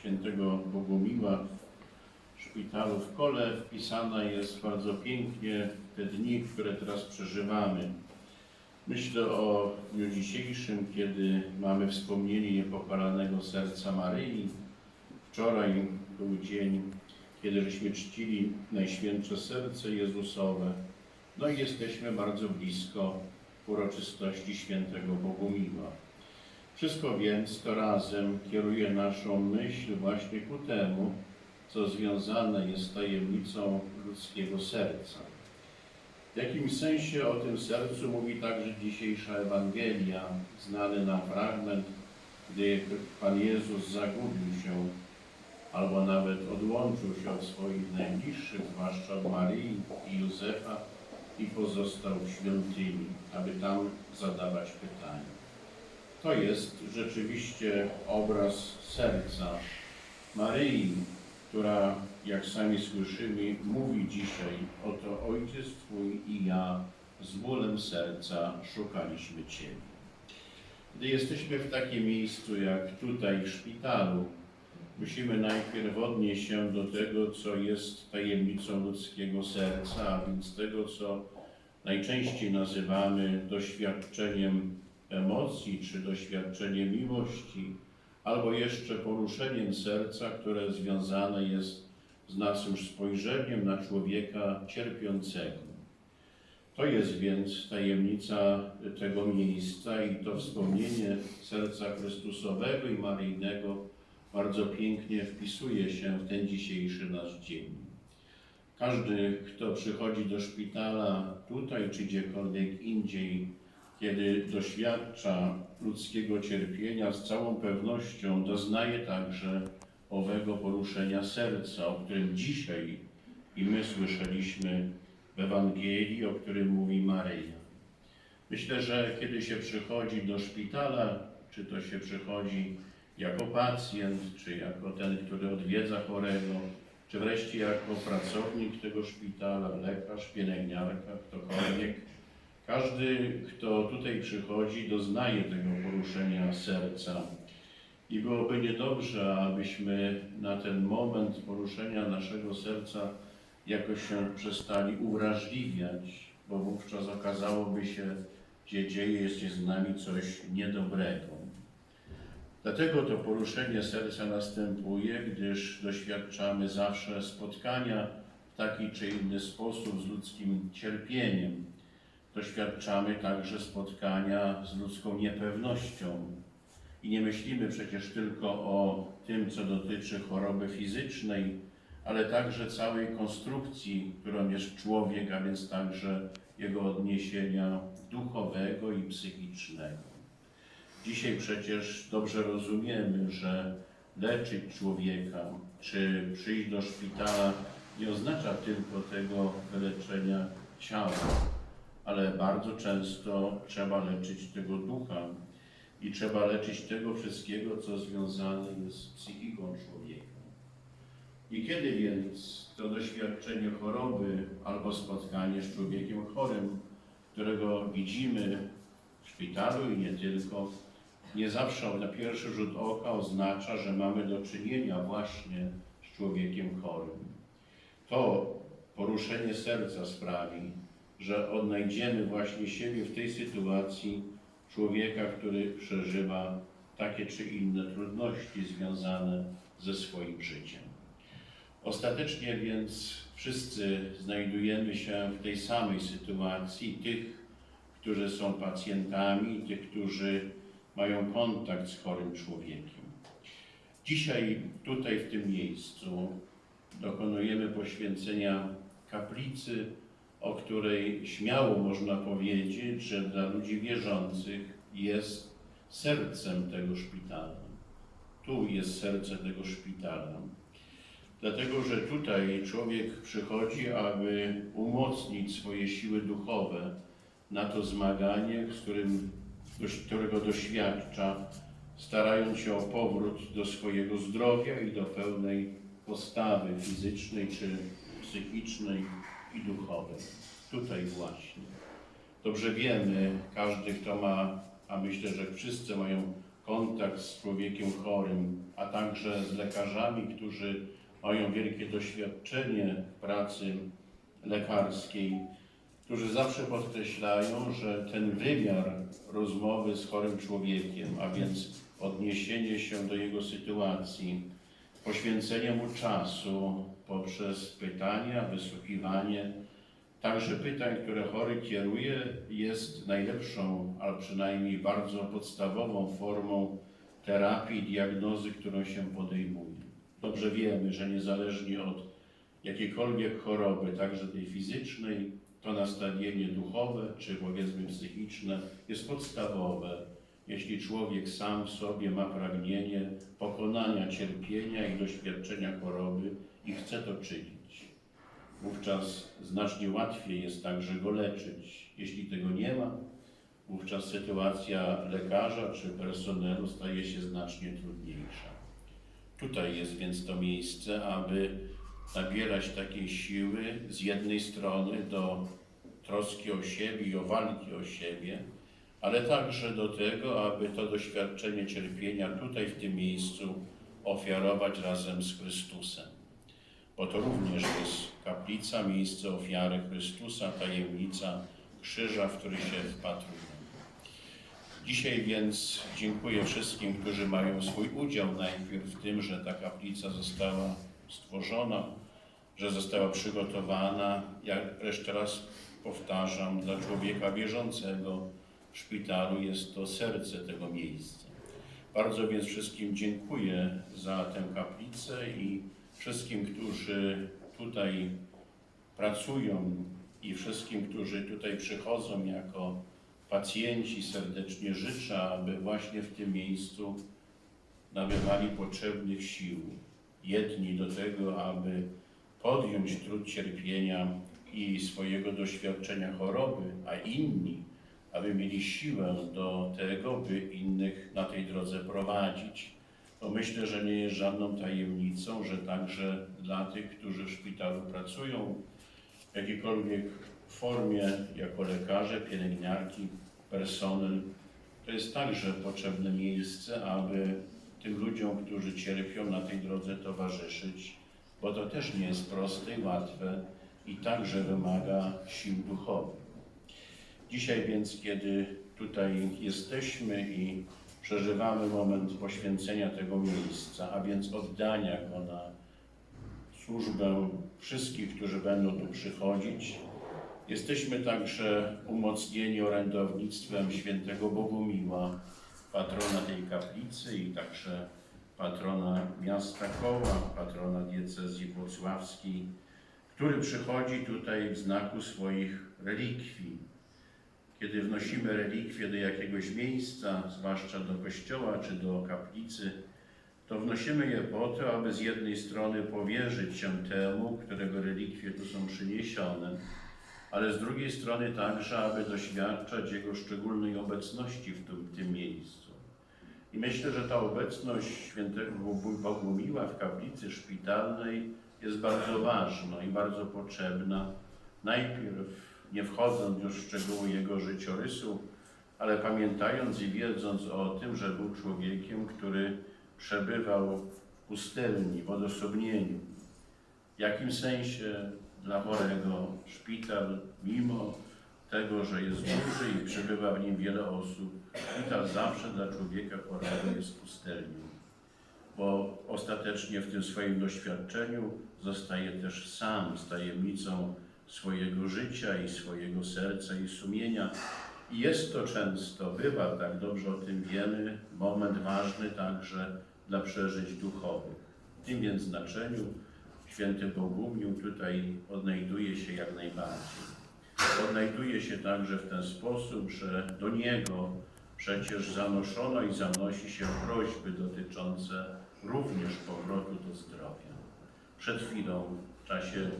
świętego Bogumiła w szpitalu w Kole wpisana jest bardzo pięknie w te dni, które teraz przeżywamy. Myślę o dniu dzisiejszym, kiedy mamy wspomnienie niepokalanego serca Maryi. Wczoraj był dzień, kiedy żeśmy czcili Najświętsze Serce Jezusowe. No i jesteśmy bardzo blisko uroczystości świętego Bogumiła. Wszystko więc to razem kieruje naszą myśl właśnie ku temu, co związane jest z tajemnicą ludzkiego serca. W jakimś sensie o tym sercu mówi także dzisiejsza Ewangelia, znany nam fragment, gdy Pan Jezus zagubił się albo nawet odłączył się od swoich najbliższych, zwłaszcza od Maryi i Józefa i pozostał w świątyni, aby tam zadawać pytania. To jest rzeczywiście obraz serca Maryi, która, jak sami słyszymy, mówi dzisiaj, oto Ojciec Twój i ja z bólem serca szukaliśmy Ciebie. Gdy jesteśmy w takim miejscu jak tutaj w szpitalu, musimy najpierw odnieść się do tego, co jest tajemnicą ludzkiego serca, a więc tego, co najczęściej nazywamy doświadczeniem emocji czy doświadczeniem miłości, albo jeszcze poruszeniem serca, które związane jest z naszym spojrzeniem na człowieka cierpiącego. To jest więc tajemnica tego miejsca i to wspomnienie serca Chrystusowego i Maryjnego bardzo pięknie wpisuje się w ten dzisiejszy nasz dzień. Każdy, kto przychodzi do szpitala tutaj czy gdziekolwiek indziej, kiedy doświadcza ludzkiego cierpienia, z całą pewnością doznaje także owego poruszenia serca, o którym dzisiaj i my słyszeliśmy w Ewangelii, o którym mówi Maryja. Myślę, że kiedy się przychodzi do szpitala, czy to się przychodzi jako pacjent, czy jako ten, który odwiedza chorego, czy wreszcie jako pracownik tego szpitala, lekarz, pielęgniarka, ktokolwiek, każdy, kto tutaj przychodzi, doznaje tego poruszenia serca. I byłoby niedobrze, abyśmy na ten moment poruszenia naszego serca jakoś się przestali uwrażliwiać, bo wówczas okazałoby się, że dzieje się z nami coś niedobrego. Dlatego to poruszenie serca następuje, gdyż doświadczamy zawsze spotkania w taki czy inny sposób z ludzkim cierpieniem. Doświadczamy także spotkania z ludzką niepewnością. I nie myślimy przecież tylko o tym, co dotyczy choroby fizycznej, ale także całej konstrukcji, którą jest człowiek, a więc także jego odniesienia duchowego i psychicznego. Dzisiaj przecież dobrze rozumiemy, że leczyć człowieka, czy przyjść do szpitala nie oznacza tylko tego wyleczenia ciała, ale bardzo często trzeba leczyć tego ducha i trzeba leczyć tego wszystkiego, co związane jest z psychiką człowieka. I kiedy więc to doświadczenie choroby albo spotkanie z człowiekiem chorym, którego widzimy w szpitalu i nie tylko, nie zawsze na pierwszy rzut oka oznacza, że mamy do czynienia właśnie z człowiekiem chorym. To poruszenie serca sprawi, że odnajdziemy właśnie siebie w tej sytuacji człowieka, który przeżywa takie czy inne trudności związane ze swoim życiem. Ostatecznie więc wszyscy znajdujemy się w tej samej sytuacji, tych, którzy są pacjentami, tych, którzy mają kontakt z chorym człowiekiem. Dzisiaj, tutaj w tym miejscu, dokonujemy poświęcenia kaplicy, o której śmiało można powiedzieć, że dla ludzi wierzących jest sercem tego szpitala. Tu jest serce tego szpitala. Dlatego, że tutaj człowiek przychodzi, aby umocnić swoje siły duchowe na to zmaganie, którego doświadcza, starając się o powrót do swojego zdrowia i do pełnej postawy fizycznej czy psychicznej i duchowej. Tutaj właśnie. Dobrze wiemy, każdy, kto ma, a myślę, że wszyscy mają kontakt z człowiekiem chorym, a także z lekarzami, którzy mają wielkie doświadczenie pracy lekarskiej, którzy zawsze podkreślają, że ten wymiar rozmowy z chorym człowiekiem, a więc odniesienie się do jego sytuacji, poświęcenie mu czasu poprzez pytania, wysłuchiwanie, także pytań, które chory kieruje, jest najlepszą, ale przynajmniej bardzo podstawową formą terapii, diagnozy, którą się podejmuje. Dobrze wiemy, że niezależnie od jakiejkolwiek choroby, także tej fizycznej, to nastawienie duchowe czy powiedzmy psychiczne jest podstawowe, jeśli człowiek sam w sobie ma pragnienie pokonania cierpienia i doświadczenia choroby i chce to czynić. Wówczas znacznie łatwiej jest także go leczyć. Jeśli tego nie ma, wówczas sytuacja lekarza czy personelu staje się znacznie trudniejsza. Tutaj jest więc to miejsce, aby nabierać takiej siły z jednej strony do troski o siebie i o walki o siebie, ale także do tego, aby to doświadczenie cierpienia tutaj w tym miejscu ofiarować razem z Chrystusem. Bo to również jest kaplica, miejsce ofiary Chrystusa, tajemnica krzyża, w który się wpatrujemy. Dzisiaj więc dziękuję wszystkim, którzy mają swój udział najpierw w tym, że ta kaplica została stworzona, że została przygotowana. Ja jeszcze raz powtarzam, dla człowieka wierzącego szpitalu jest to serce tego miejsca. Bardzo więc wszystkim dziękuję za tę kaplicę i wszystkim, którzy tutaj pracują i wszystkim, którzy tutaj przychodzą jako pacjenci serdecznie życzę, aby właśnie w tym miejscu nabywali potrzebnych sił. Jedni do tego, aby podjąć trud cierpienia i swojego doświadczenia choroby, a inni, aby mieli siłę do tego, by innych na tej drodze prowadzić. Bo myślę, że nie jest żadną tajemnicą, że także dla tych, którzy w szpitalu pracują, w jakiejkolwiek formie, jako lekarze, pielęgniarki, personel, to jest także potrzebne miejsce, aby tym ludziom, którzy cierpią na tej drodze towarzyszyć, bo to też nie jest proste i łatwe i także wymaga sił duchowych. Dzisiaj więc, kiedy tutaj jesteśmy i przeżywamy moment poświęcenia tego miejsca, a więc oddania go na służbę wszystkich, którzy będą tu przychodzić, jesteśmy także umocnieni orędownictwem świętego Bogumiła, patrona tej kaplicy i także patrona miasta Koła, patrona diecezji włocławskiej, który przychodzi tutaj w znaku swoich relikwii. Kiedy wnosimy relikwie do jakiegoś miejsca, zwłaszcza do kościoła czy do kaplicy, to wnosimy je po to, aby z jednej strony powierzyć się temu, którego relikwie tu są przyniesione, ale z drugiej strony także, aby doświadczać Jego szczególnej obecności w tym, tym miejscu. I myślę, że ta obecność świętego Bogumiła w kaplicy szpitalnej jest bardzo ważna i bardzo potrzebna. Najpierw nie wchodząc już w szczegóły jego życiorysu, ale pamiętając i wiedząc o tym, że był człowiekiem, który przebywał w pustelni, w odosobnieniu. W jakim sensie dla chorego szpital, mimo tego, że jest duży i przebywa w nim wiele osób, szpital zawsze dla człowieka chorego jest pustelnią, bo ostatecznie w tym swoim doświadczeniu zostaje też sam z tajemnicą swojego życia i swojego serca i sumienia. I jest to często, bywa, tak dobrze o tym wiemy, moment ważny także dla przeżyć duchowych. W tym więc znaczeniu święty Bogumił tutaj odnajduje się jak najbardziej. Odnajduje się także w ten sposób, że do niego przecież zanoszono i zanosi się prośby dotyczące również powrotu do zdrowia. Przed chwilą w czasie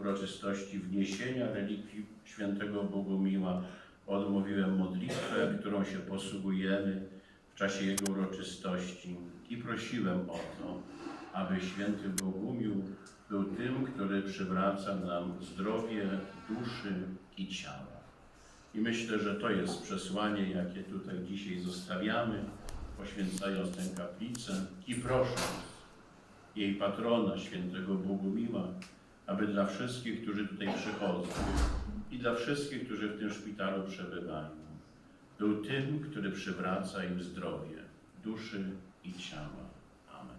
uroczystości wniesienia relikwii świętego Bogumiła odmówiłem modlitwę, którą się posługujemy w czasie jego uroczystości i prosiłem o to, aby święty Bogumił był tym, który przywraca nam zdrowie duszy i ciała. I myślę, że to jest przesłanie, jakie tutaj dzisiaj zostawiamy, poświęcając tę kaplicę i prosząc jej patrona, świętego Bogumiła, aby dla wszystkich, którzy tutaj przychodzą i dla wszystkich, którzy w tym szpitalu przebywają, był tym, który przywraca im zdrowie duszy i ciała. Amen.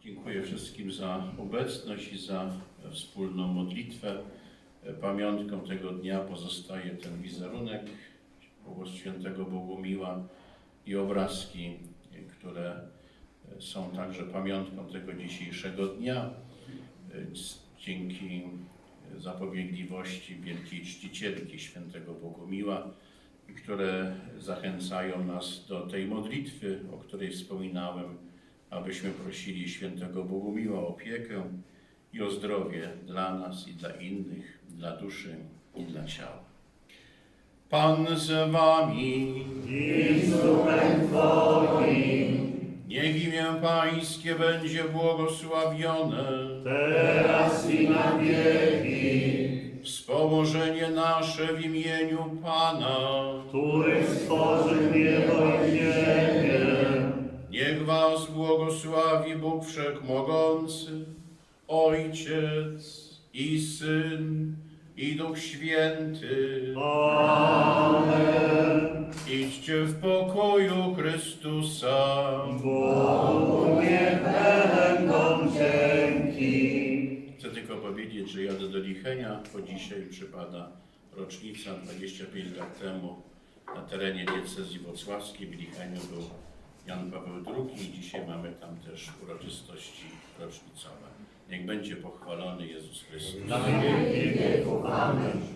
Dziękuję wszystkim za obecność i za wspólną modlitwę. Pamiątką tego dnia pozostaje ten wizerunek Bogu Świętego Bogumiła i obrazki, które są także pamiątką tego dzisiejszego dnia. Dzięki zapobiegliwości wielkiej czcicielki Świętego Bogumiła, które zachęcają nas do tej modlitwy, o której wspominałem, abyśmy prosili Świętego Bogumiła o opiekę i o zdrowie dla nas i dla innych, dla duszy i dla ciała. Pan z wami. I z duchem Twoim, Niech imię Pańskie będzie błogosławione. teraz i na wieki, Wspomożenie nasze w imieniu Pana. który stworzył niebo i ziemię. Niech Was błogosławi Bóg Wszechmogący, Ojciec i Syn i Duch Święty. Amen. Idźcie w pokoju Chrystusa. Bogu niech będą dzięki. Chcę tylko powiedzieć, że jadę do Lichenia, bo dzisiaj przypada rocznica 25 lat temu na terenie diecezji wrocławskiej w Licheniu był Jan Paweł II i dzisiaj mamy tam też uroczystości rocznicowe. Niech będzie pochwalony Jezus Chrystus. Na. Amen.